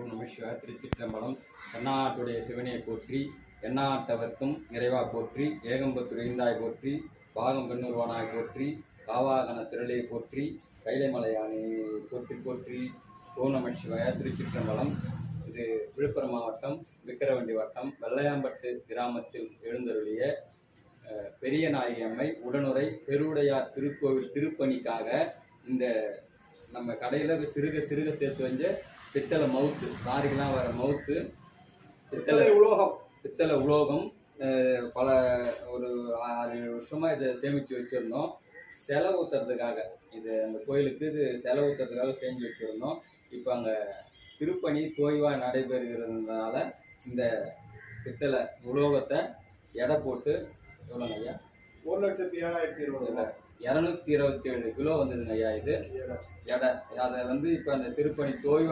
ஓம் நம சிவ திருச்சிற்றம்பலம். எண்ணாட்டுடைய சிவனை போற்றி எண்ணாட்டவர்க்கும் நிறைவா போற்றி ஏகம்பத்துறைந்தாய் போற்றி பாகம் பெண்ணுருவானாய் போற்றி காவாகன திரளையை போற்றி கைலைமலையானே போற்றி போற்றி. ஓம் நம சிவ திருச்சிற்றம்பலம். இது விழுப்புரம் மாவட்டம் விக்கிரவண்டி வட்டம் வெள்ளையாம்பட்டு கிராமத்தில் எழுந்தருளிய பெரிய நாயகி அம்மை உடனுரை பெருவுடையார் திருக்கோவில் திருப்பணிக்காக இந்த நம்ம கடையில் சிறுக சிறுக சேர்த்து வந்து பித்தளை மவுத்து லாரிக்கெல்லாம் வர மவுத்து பித்தளை உலோகம். பித்தளை உலோகம் பல ஒரு ஆறு ஏழு வருஷமா இதை சேமித்து வச்சுருந்தோம். செலவு ஊத்துறதுக்காக. இது அந்த கோயிலுக்கு இது செலவு ஊத்துறதுக்காக செஞ்சு வச்சுருந்தோம். இப்போ அங்கே திருப்பணி தோய்வாக நடைபெறுகிறதுனால இந்த பித்தளை உலோகத்தை எடை போட்டு எவ்வளோங்க ஐயா. ஒரு லட்சத்தி ஏழாயிரத்தி இருபது இரநூத்தி இருபத்தி ஏழு கிலோ வந்ததுங்க ஐயா இது. எடை. அதை வந்து இப்போ அந்த திருப்பணி தோய்வு